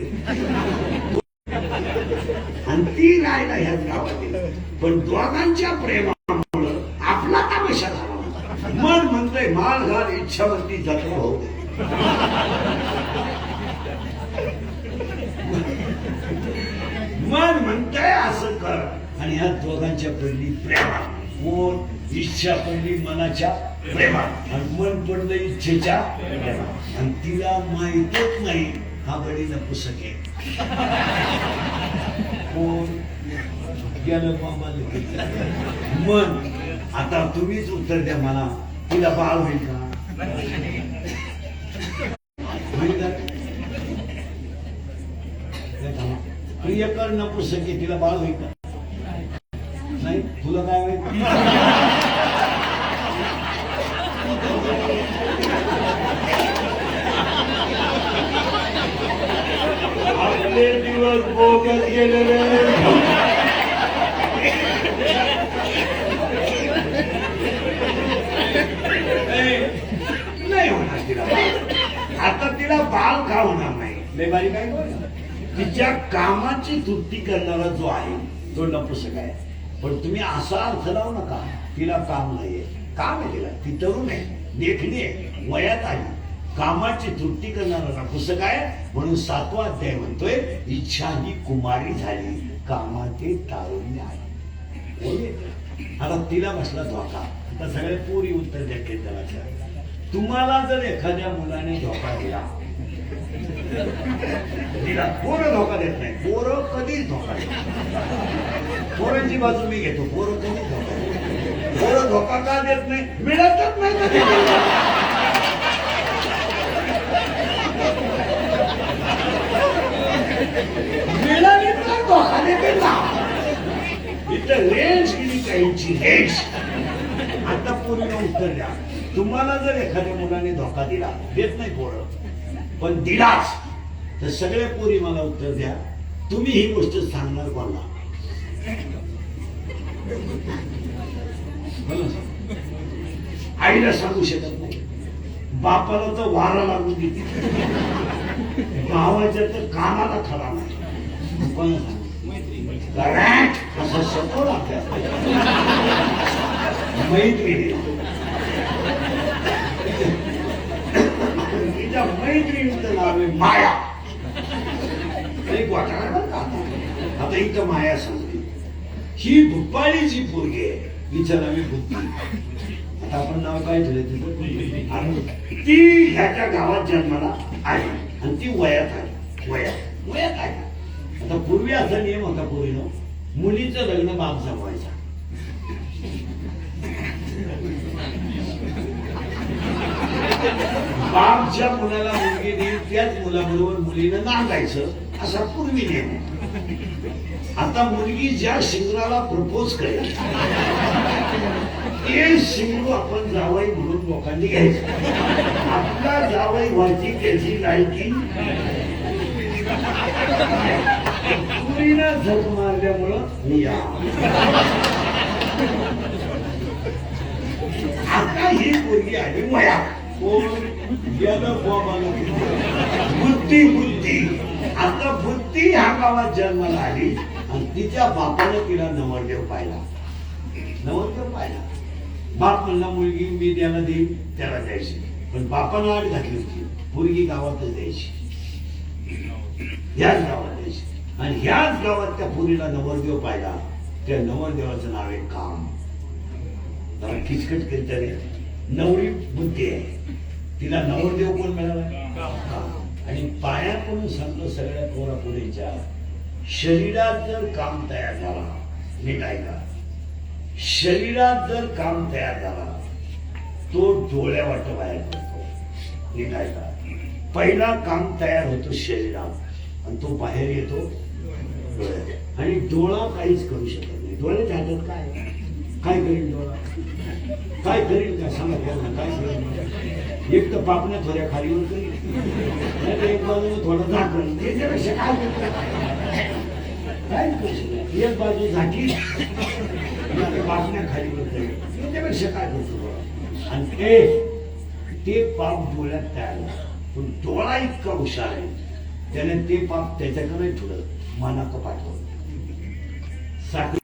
होते आणि ती राहायला ह्याच गावातील पण दोघांच्या प्रेमामुळं आपला तमाशा झाला मन म्हणतंय माल घाल इच्छावरती जत्रा होते मन म्हणतंय असं कर. आणि ह्या दोघांच्या पहिली प्रेमा कोण? इच्छा पडली मनाच्या प्रेमात. आणि मन पडलं इच्छेच्या प्रेमात. आणि तिला माहितच नाही हा बडी नपुसके आहे. कोण? गेलं बाबाला मन आता तुम्हीच उत्तर द्या मला. तिला बाळ होईल का? प्रियकर नपुसके तिला बाळ होईल का? नाही तुला काय आपले दिवस बोगत गेलेले. नाही होणार तिला आता तिला बाल का होणार नाही? लय बारी काय तिच्या कामाची तृप्ती करणारा जो आहे तो नपुसक आहे पण तुम्ही असा अर्थ लावू नका. तिला काम नाहीये. काम आहे तिला. ती तरुण आहे. देखणी आहे. वयात आली कामाची तृप्ती करणारा पुस्तक आहे. म्हणून सातवा अध्याय म्हणतोय इच्छा ही कुमारी झाली. कामाचे तारुण्य आहे. आता तिला बसला धोका. आता सगळे पुरी उत्तर द्या केंद्राच्या तुम्हाला जर एखाद्या मुलाने धोका दिला तिला पोरं धोका देत नाही. पोरं कधीच धोका देत पोरांची बाजू मी घेतो. पोरं कधीच धोका देत पोरं धोका का देत नाही? मिळतच नाही कधी. मिळाली तर धोका देते ना. इथं रेंज गेली काहीची रेंज आता पूर्ण उत्तर द्या. तुम्हाला जर एखाद्या मुलाने धोका दिला देत नाही पोरं. पण दिलाच. तर सगळ्या पोरी मला उत्तर द्या. तुम्ही ही गोष्ट सांगणार कोणाला? आईला सांगू शकत नाही. बापाला तर वारा लागू देते भावाच्या तर कानाला खरा नाही. कोणाला सांगू? Correct. असा सखोल अभ्यास तिच्या मैत्रिणीचं नाव आहे माया. एक वाटा आता. इथं माया सांगते. ही भुपाळी जी पोरगी आहे. हिचं नाव आहे आता आपण नाव काय ठेवलं तिचं? आणि ती ह्याच्या गावात जन्माला आहे आणि ती वयात आहे वयात. वयात आहे आता पूर्वी असा नियम होता पूर्वीनं मुलीचं लग्न बाप जमवायचा. बाप ज्या मुलाला मुलगी देईल त्याच मुलाबरोबर मुलीनं नांदायचं असा पूर्वी नियम आता मुलगी ज्या शिंगराला प्रपोज करेल ते शिंगू आपण जावई म्हणून लोकांनी घ्यायचं. आपला जावई व्हायची त्याची लायकी. पुरीनं झक मारल्यामुळं मी या आता ही मुलगी आली वया बुद्धी बुद्धी. आता बुद्धी ह्या गावात जन्माला आली आणि तिच्या बापानं तिला नवरदेव पाहिला. नवरदेव पाहिला. बाप म्हणला मुलगी मी त्याला देईन त्याला द्यायची. पण बापानं आड घातली होती. मुलगी गावातच द्यायची. ह्याच गावात द्यायची. आणि ह्याच गावात त्या पुरीला नवरदेव पाहिला. त्या नवरदेवाचं नाव आहे काम. जरा किचकट केली तरी. नवरी बुद्धी आहे. तिला नवरदेव कोण मिळाला? काम. आणि पायाकडून सांगतो सगळ्या पोरापुरीच्या शरीरात जर काम तयार झाला नीट ऐका शरीरात जर काम तयार झाला तो डोळ्या वाट बाहेर पडतो नीट ऐका पहिला काम तयार होतो शरीरात आणि तो बाहेर येतो डोळ्यात. आणि डोळा काहीच करू शकत नाही. डोळ्याच्या हातात काय? काय करील काय करील काय सांगा त्यांना काय करेल एक तर पापण्या थोड्या खालीवर करील एक बाजूने थोडं झाकण. त्याच्यापेक्षा काय काय करू एक बाजू झाकी पापण्या खाली करील त्याच्यापेक्षा काय करतो आणि ते ते पाप डोळ्यात तयार पण डोळा इतका हुशार आहे. त्याने ते पाप त्याच्याकडे ठेवलं. मनाचं पाठवलं. साखर